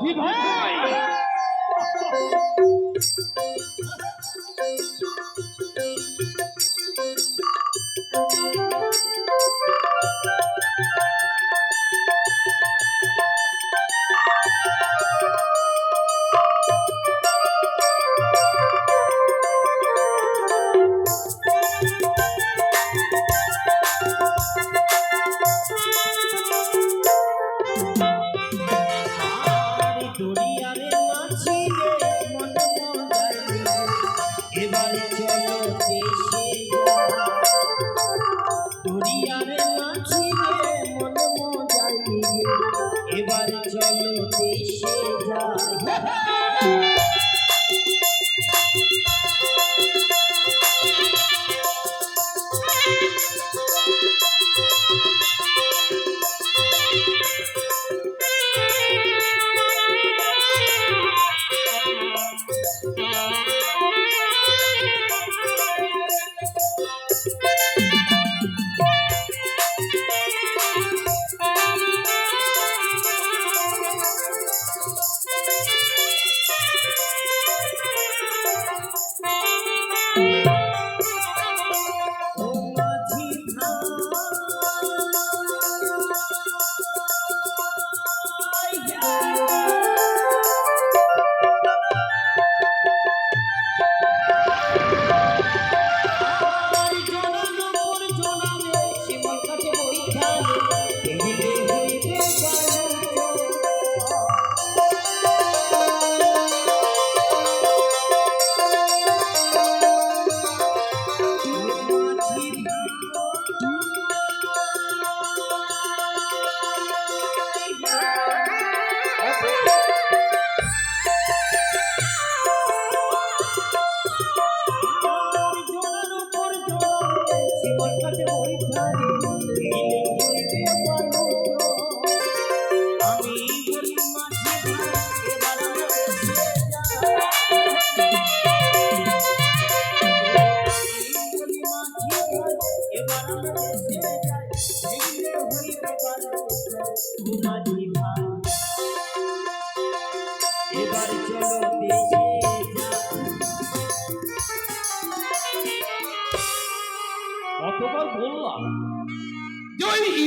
মাঝি ভাই এবারে চলো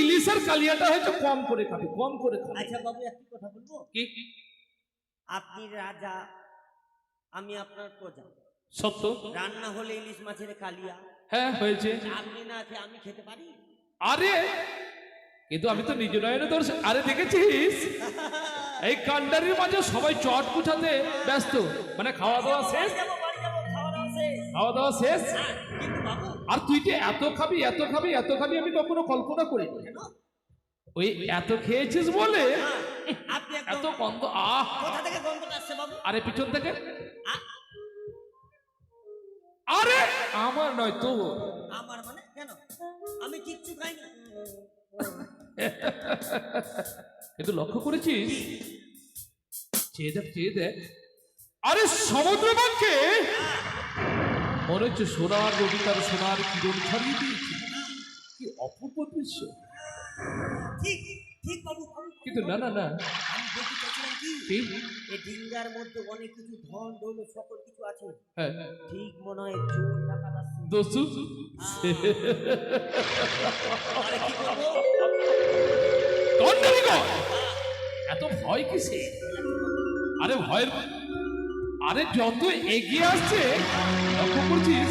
ইলিশের কালিয়াটা হয়তো কম করে খাবে কম করে খাবে। আচ্ছা বাবু একটি কথা বলব? কি? আপনি রাজা আমি আপনার প্রজা। সত্য। রান্না হলে ইলিশ মাছের কালিয়া। হ্যাঁ হয়েছে। আপনি না খেয়ে আমি খেতে পারি? আরে! কিন্তু আমি তো নিজ নয়নে তোর আরে দেখেছিস? এই কান্ডারির মাঝে সবাই চট পুছাতে ব্যস্ত। মানে খাওয়া দাওয়া শেষ? খাওয়া দাওয়া শেষ? হ্যাঁ, আর তুই যে এত খাবি এত খাবি এত খাবি আমি কখনো কল্পনা করি ওই এত খেয়েছিস বলে? হ্যাঁ, এত গন্ধ আহ! কোথা থেকে গন্ধটা আসছে বাবু? আরে পিছন থেকে। আরে! আমার নয় তো আমার মানে? কেন? আমি কিচ্ছু খাইনি। কিন্তু লক্ষ্য করেছিস? চেয়ে দেখ চেয়ে দেখ। আরে সমুদ্র বাক্যে মনে হচ্ছে সোনার রবি তার সোনার কিরণ ছড়িয়ে দিয়েছে। কি অপূর্ব দৃশ্য ঠিক ঠিক বাবু বাবু, কিন্তু না না না। আমি বলতে চাইছিলাম কি? কি এই ডিঙ্গার মধ্যে অনেক কিছু ধন দৌলত সকল কিছু আছে। হ্যাঁ। ঠিক মনে হয় চোর ডাকাত আসছে দোস্তু আরে কি করব? দণ্ডারি এত ভয় কিসে আরে ভয়ের আরে যত এগিয়ে আসছে লক্ষ্য করছিস?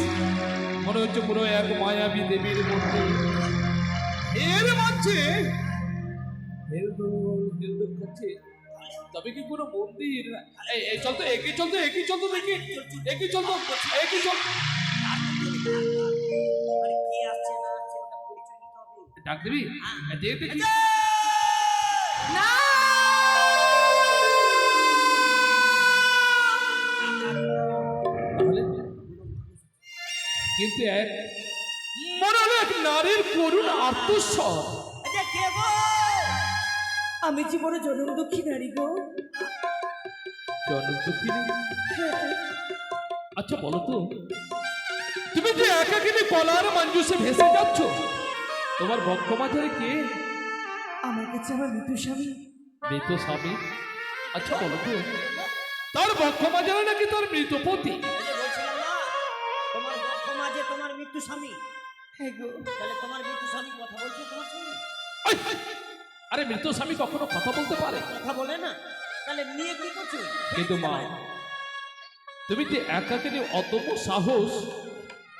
মনে হচ্ছে কোনো এক মায়াবী দেবীর মধ্যে এর মাঝে হেলদোল হেলদোল করছে তবে কি কোনো মন্দির? এই চল তো এগিয়ে চল তো এগিয়ে চল তো দেখি। এগিয়ে চল তো এগিয়ে চল। কে আসছে না আসছে? ওটা পরিচয় নিতে হবে। ডাক দিবি? দে কিন্তু এক মনে হলো এক নারীর করুণ আত্মস্বর। আচ্ছা আমি জীবনে জনম দুঃখী নারী গো। জনদুঃখিনী আচ্ছা বলো তো তুমি যে একাকিনী কলার মঞ্জুসে ভেসে যাচ্ছ তোমার বক্ষ মাঝারে কে? আমার কাছে আমার মৃত্যু স্বামী। মৃত স্বামী? আচ্ছা বলো তো তার বক্ষ মাঝারে নাকি তার মৃত পতি? স্বামী? হ্যাঁ তাহলে তোমার মৃত্যু স্বামী কথা বলছে তোমার সঙ্গে? আরে মৃত স্বামী কখনো কথা বলতে পারে? কথা বলে না। তাহলে নিয়ে কি করছ? কিন্তু মা তুমি যে একাকে অদম্য সাহস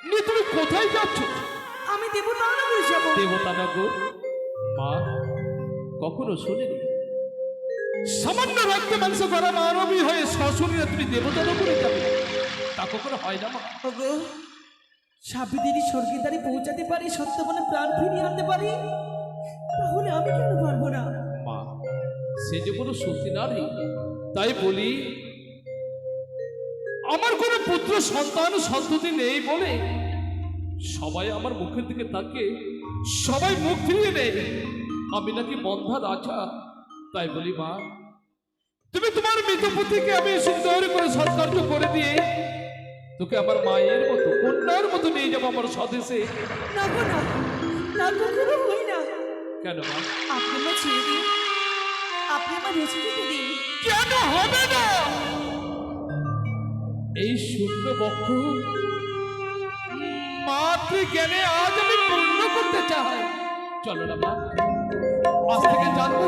নিয়ে তুমি কোথায় যাচ্ছ? আমি দেবতা নগরে যাব। দেবতানগর? মা কখনো শুনিনি? সামান্য রক্ত মাংস করা মানবী হয়ে শ্বশুরে তুমি দেবতানগরে যাবে? তা কখনো হয় না মা। সাবিদিনী স্বর্গের দ্বারে পৌঁছাতে পারি সত্য বলে প্রাণ ফিরিয়ে আনতে পারি? তাহলে আমি কেন পারব না? মা, সে যে কোনো সত্যি নারী তাই বলি, আমার কোনো পুত্র, সন্তান, সন্ততি নেই বলে সবাই আমার মুখের দিকে তাকে সবাই মুখ ফিরিয়ে নেয়। আমি নাকি বন্ধা রাজা। তাই বলি, মা, তুমি তোমার মৃতপতিকে আমি সুন্দর করে সৎকার্য করে দিয়ে তোকে আমার মায়ের মতো কন্যার মতো নিয়ে যাব আমার স্বদেশে। না গো না না কখনো হই না। কেন মা? আপনি আমার ছেড়ে দিন। আপনি আমার রেসে দিন। কেন হবে না? এই শূন্য বক্ষ মাতৃ জ্ঞানে আজ আমি পূর্ণ করতে চাই। চলো না মা আজ থেকে জানব।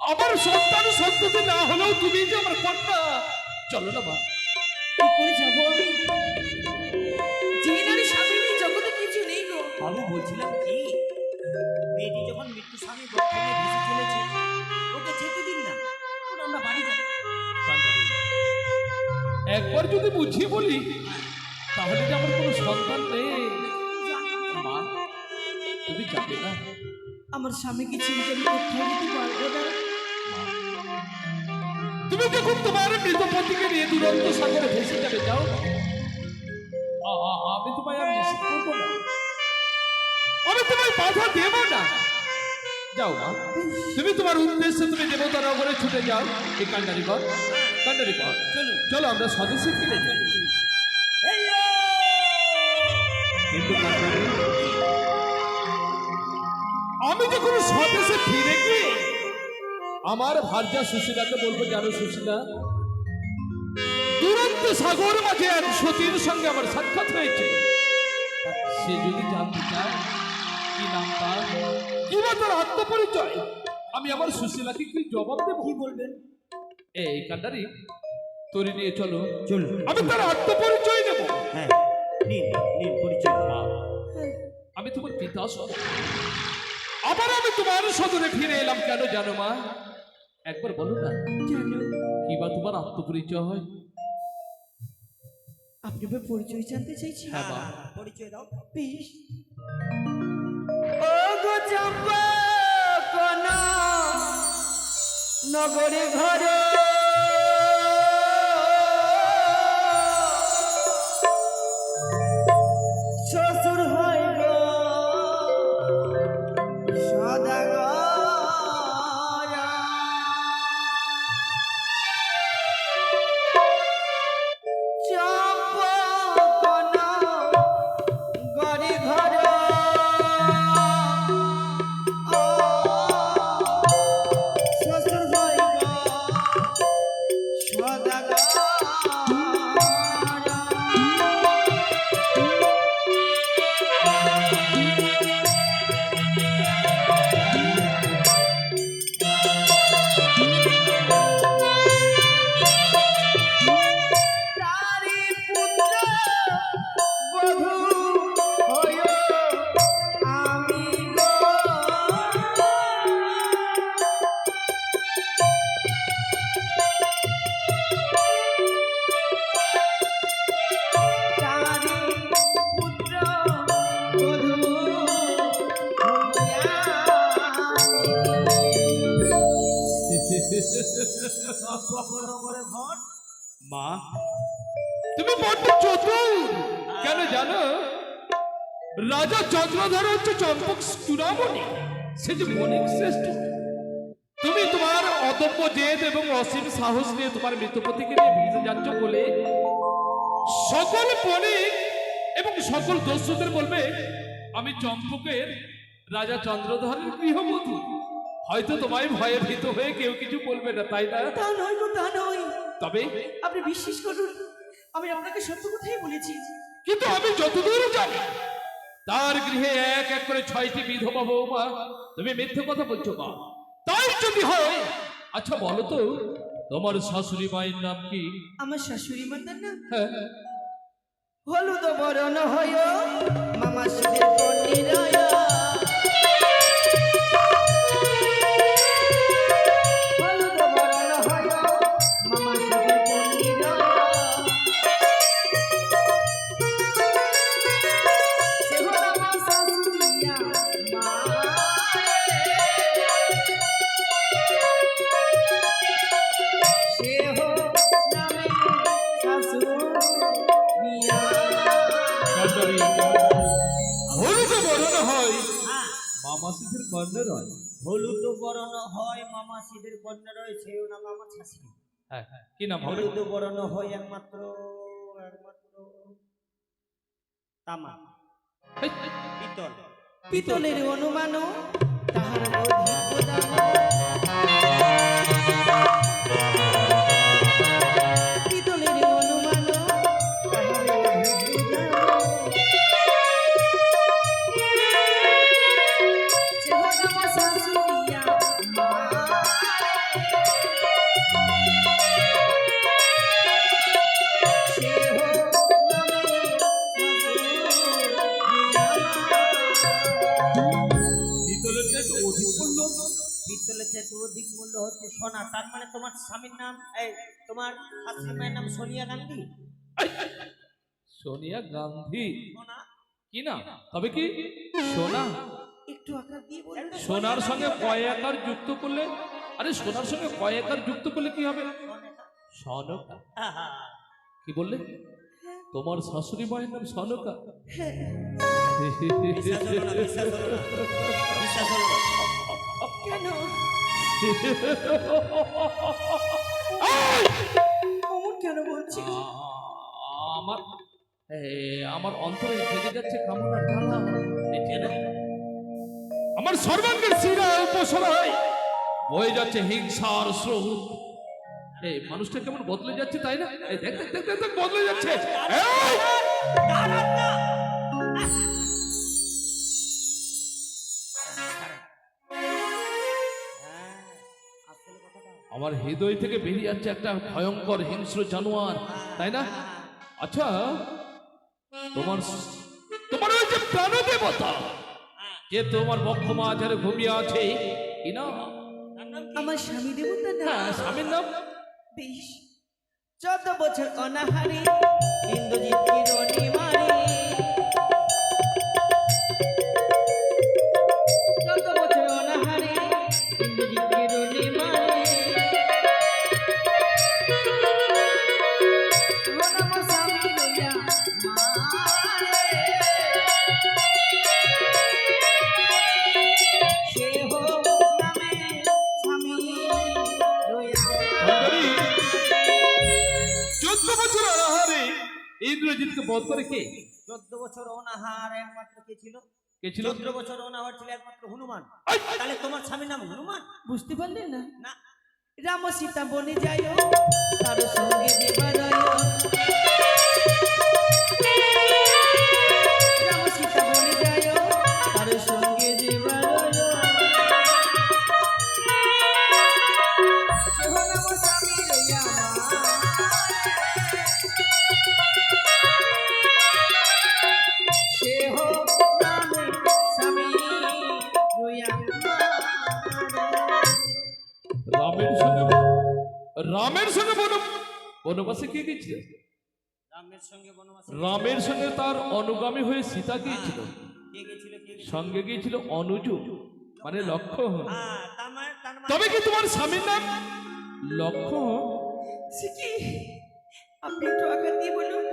আমার সন্তান সন্ততি না হলেও তুমি যে আমার কন্যা। চলো না মা। কি করে যাব আমি? যে নারী স্বামী নেই জগতে কিছু নেই গো। বাবু বলছিলাম কি? মেয়েটি যখন মৃত্যু স্বামী ভেসে চলেছে ওকে যেতে দিন না আমরা বাড়ি যাই। একবার যদি বুঝিয়ে বলি তাহলে যে আমার কোনো সন্তান নেই। মা তুমি যাবে না? আমার স্বামীকে কোথাও যেতে পারব না। তুমি যখন তোমার মৃত পতিকে নিয়ে দুরন্ত সাগরে ভেসে যাবে যাও আ- আ- আমি তোমায় আর নিষেধ করব না। আমি তোমায় বাধা দেব না। যাও মা তুমি তোমার উদ্দেশ্যে তুমি দেবতা নগরে ছুটে যাও। এই কান্ডারি কর কান্ডারি কর। চলো। চলো আমরা স্বদেশে ফিরে যাই। কিন্তু আমি যখন স্বদেশে ফিরে গিয়ে আমার ভার্যা সুশীলাকে বলব জানো সুশীলা? দুরন্ত সাগর মাঝে এক সতীর সঙ্গে আমার সাক্ষাৎ হয়েছে। সে যদি জানতে চায় কি নাম তার? কিংবা তার আত্মপরিচয়। আমি আমার সুশীলাকে কি জবাব দেবো? কি বলবেন এই কান্ডারি তরি নিয়ে চলো। চলুন। আমি তার আত্মপরিচয় নেব হ্যাঁ নিন নিন পরিচয় মা আমি তোমার পিতা সদ আবার আমি তোমার সদরে ফিরে এলাম কেন জানো মা? একবার বলো না। কেন কি বা তোমার আত্মপরিচয় হয়? আপনি আমার পরিচয় জানতে চাইছি হ্যাঁ মা। পরিচয় দাও বেশ ও গো চম্পা কোন নগরে ঘর। মা, তুমি বড্ড চতুর। কেন জানো? রাজা চন্দ্রধর হচ্ছে চম্পক চূড়ামণি। সে যে বণিক শ্রেষ্ঠ। তুমি তোমার অদম্য জেদ এবং অসীম সাহস নিয়ে তোমার মৃতপতিকে নিয়ে ভিজে যাচ্ছ বলে সকল বণিক এবং সকল দস্যুদের বলবে, আমি চম্পকের রাজা চন্দ্রধরের গৃহবধূ। হয়তো তোমায় ভয়ে ভীত হয়ে কেউ কিছু বলবে না তাই না? তা নয় গো তা নয়। তবে? আপনি বিশ্বাস করুন আমি আপনাকে সত্য কথাই বলেছি। কিন্তু আমি যতদূর জানি তার গৃহে এক এক করে ছয়টি বিধবা বৌমা। তুমি মিথ্যে কথা বলছো মা। তাই যদি হয় আচ্ছা বলো তো তোমার শাশুড়ি মায়ের নাম কি? আমার শাশুড়ি মাতার না হ্যাঁ। হলুদ বরণ হয় মামা সিদের কন্যা রয়। হলুদ বরণ হয় মামা সিদের রয় সেও নাম আমার শাশুড়ি। হ্যাঁ হ্যাঁ। কি নাম হলুদ বরণ হয় একমাত্র একমাত্র তামা। পিতল। পিতলের অনুমানও তাহার স্বামীর নাম এই তোমার শাশুড়ি মায়ের নাম সোনিয়া গান্ধী? সোনিয়া গান্ধী। সোনা? কি না তবে কি? সোনা। একটু আকার দিয়ে বলুন। সোনার সঙ্গে কয়েকার যুক্ত করলে? আরে সোনার সঙ্গে কয়েকার যুক্ত করলে কি হবে? সোনেকা। কি বললে? তোমার শাশুড়ি মায়ের নাম সনকা বিশ্বাস হলো না, বিশ্বাস হলো না। বিশ্বাস হলো না। কেন? অমন কেন বলছি আমার এ, আমার অন্তরে থেকে যাচ্ছে কামনার না, আমার সর্বাঙ্গের শিরা উপসরায় বয়ে যাচ্ছে হিংসার স্রোত। এই মানুষটা কেমন বদলে যাচ্ছে তাই না? এই দেখ দেখ দেখ বদলে যাচ্ছে। এই! দাঁড়ান না। আমার হৃদয় থেকে বেরিয়ে যাচ্ছে একটা ভয়ঙ্কর হিংস্র জানোয়ার তাই না? আচ্ছা তোমার তোমার ওই যে প্রাণ দেবতা যে তোমার বক্ষ মাঝারে ঘুমিয়ে আছে কি না আমার স্বামী দেবতা না। হ্যাঁ স্বামীর নাম? বেশ চোদ্দ বছর অনাহারে ইন্দ্রজিৎ কিরণী ইন্দ্রজিৎকে বধ করে কে? চোদ্দ বছর অনাহার একমাত্র কে ছিল? কে ছিল? চোদ্দ বছর অনাহার ছিল একমাত্র হনুমান। তাহলে তোমার স্বামীর নাম হনুমান? বুঝতে পারলেন না? না। রাম সীতা বনে যায় তার সঙ্গে যে বাজায় রাম সীতা বনে যায় বনবাসে কে গেছিল? রামের সঙ্গে রামের সঙ্গে তার অনুগামী হয়ে সীতা গিয়েছিল। কে গেছিল কে সঙ্গে গিয়েছিল অনুজু মানে লক্ষ্য হ্যাঁ, তার মানে মানে তবে কি তোমার স্বামীর নাম? লক্ষ্য সে কি? আপনি একটু আঘাত দিয়ে বলুন।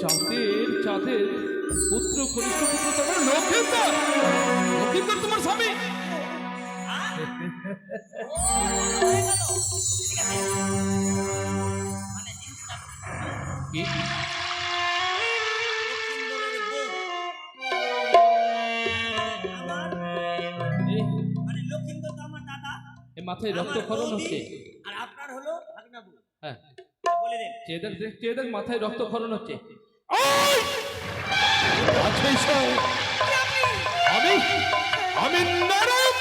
চাঁদের চাঁদের পুত্র কনিষ্ঠ পুত্র তোমার লক্ষিন্দর লক্ষিন্দর তোমার স্বামী। মাথায় রক্তক্ষরণ হচ্ছে। আর আপনার হলো ভাগনাবু হ্যাঁ। বলে দেন। মাথায় রক্তক্ষরণ হচ্ছে। সব। আমি আমি নারায়ণ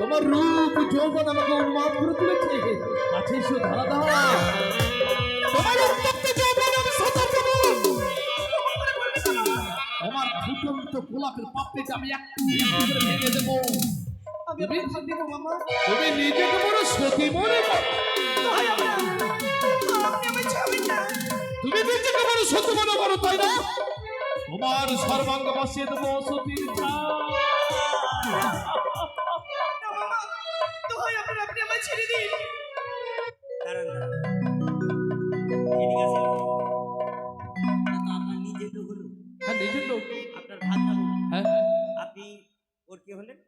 তোমার রূপ যৌবন আমাকে উন্মাদ করে তুলেছে। আছে এসো ধারা ধারা তোমার উত্তপ্ত যৌবন আমি সাঁতার দেবো তোমার ফুটন্ত গোলাপের পাপড়িটা আমি একটু করে ভেঙে দেবো। তুমি নিজেকে বড় সতী মনে আমরা তুমি নিজেকে বড় সত্য মনে করো তাই না? তোমার সর্বাঙ্গ বসিয়ে দেবো সতীর আপনি ছেড়ে দিন। দাঁড়ান আপনার নিজের লোক হলো। হ্যাঁ নিজের লোক। আপনার হ্যাঁ। আপনি ওর কে হলেন?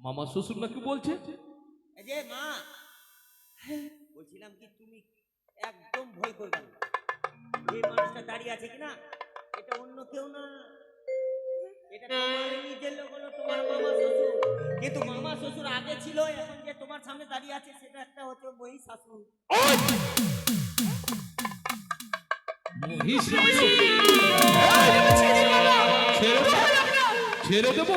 মামা শ্বশুর নাকি বলছে? এই যে মা। বলছিলাম কি তুমি একদম ভয় করবে না। যে মানুষটা দাঁড়িয়ে আছে কিনা এটা অন্য কেউ না এটা তোমার নিজের লোক হলো তোমার মামা শ্বশুর কিন্তু মামা শ্বশুর আগে ছিল এখন যে তোমার সামনে দাঁড়িয়ে আছে সেটা একটা হচ্ছে বই শাশুড় ওই! মহিষ রাজা। ছেড়ে দাও। ছেড়ে দেবো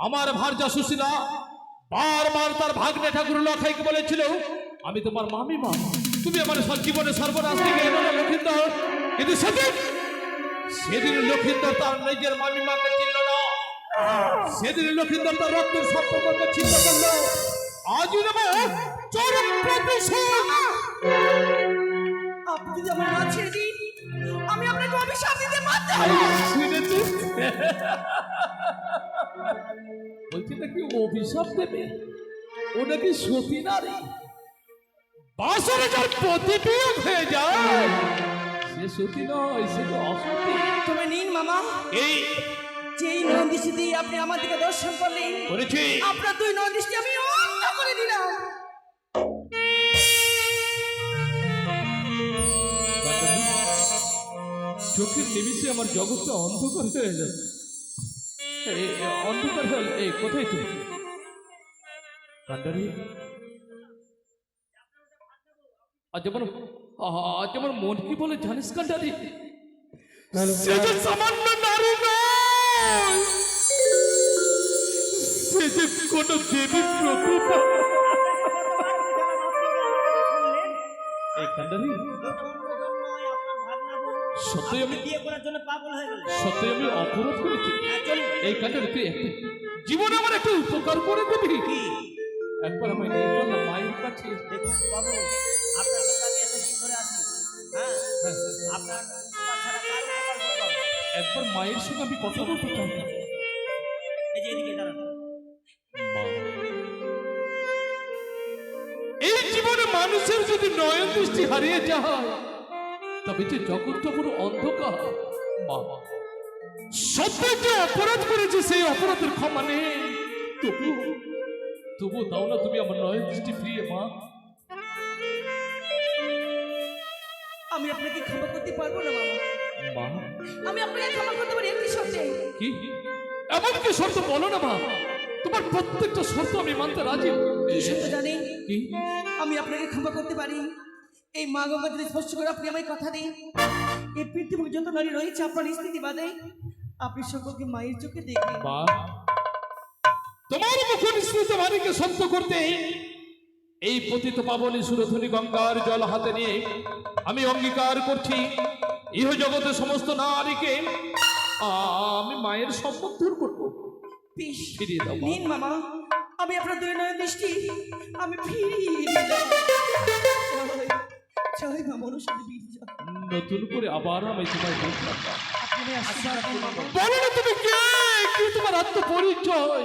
আমার ভার্যা সুশীলা বারবার তার ভাগ্নে ঠাকুর লখাইকে বলেছিল আমি তোমার মামি মা। তুমি আমার জীবনে সর্বনাশ থেকে এলো না লক্ষিন্দর? কিন্তু সেদিন সেদিন লক্ষিন্দর তার নিজের মামি মাকে চিনল না। সেদিন লক্ষিন্দর তার রক্তের সম্পর্ককে চিন্তা করল। আজ নেব চরম প্রতিশোধ! আপনি যদি আমার মা ছেড়ে দিন আমি আপনাকে অভিশাপ দিতে বাধ্য শুনেছি। বলছি নাকি অভিশাপ দেবে? ও নাকি সতী নারী? বাসরে যার প্রতিবিয়োগ হয়ে যায় সে সতী নয় সে তো অসতী। তবে নিন মামা। এই যেই দিয়ে আপনি আমার দিকে দর্শন করলেন করেছি। আপনার দুই নন্দীশটি আমি অন্ধ করে দিলাম। চোখের নিমিষে আমার জগৎটা অন্ধকার হয়ে এই, অন্ধকার হল। এই কোথায় তুমি? কান্ডারি? আজ আমার আজ আমার মন কি বলে জানিস কান্ডারি? সে যে সামান্য নারী নয়। সে যে কোনো দেবী প্রতিভা এই কান্ডারি? ভাগনাবু আমি বিয়ে করার জন্য পাগল হয়ে গেলেন সত্যই আমি অপরাধ করেছি। হ্যাঁ, এই কান্ডারি তুই একটু জীবনে আমার একটু উপকার করে দিবি। একবার আমার চল মায়ের কাছে। দেখুন বাবু আপনার সঙ্গে আমি এতদিন ধরে আছি। আপনার উপকার ছাড়া কার উপকার করব? একবার মায়ের সঙ্গে আমি কথা বলতে চাই। এই যে এদিকে দাঁড়ান। এই জীবনে মানুষের যদি নয়ন দৃষ্টি হারিয়ে যায় তবে যে জগৎটা পুরো অন্ধকার। মা সত্য যে অপরাধ করেছে সেই অপরাধের ক্ষমা নেই। তবু তবু দাও না তুমি আমার নয় দৃষ্টি ফিরিয়ে মা। আমি আপনাকে ক্ষমা করতে পারব না মা। আমি আপনাকে ক্ষমা করতে পারি একটি শর্তে। কি? এমন কি শর্ত বলো না মা? তোমার প্রত্যেকটা শর্ত আমি মানতে রাজি। কি শর্ত জানেন কি? আমি আপনাকে ক্ষমা করতে পারি। এই মা গঙ্গা যদি স্পষ্ট করে আপনি আমায় কথা দিন। এই পৃথিবীর যত নারী রয়েছে আপনার স্থিতি বাদে আপনি সকলকে মায়ের চোখে দেখবেন। তোমার মুখ নিঃসৃত বাণীকে সত্য করতে এই পতিত পাবনী সুরধনী গঙ্গার জল হাতে নিয়ে আমি অঙ্গীকার করছি ইহ জগতের সমস্ত নারীকে আমি মায়ের সম্পদ দূর করব। ফিরিয়ে দাও নিন মামা আমি আপনার দুই নয় দৃষ্টি আমি ফিরিয়ে জয় মা বীর নতুন করে আবার আমি তোমায় মামা বলো না তুমি কে? কি তোমার আত্মপরিচয়?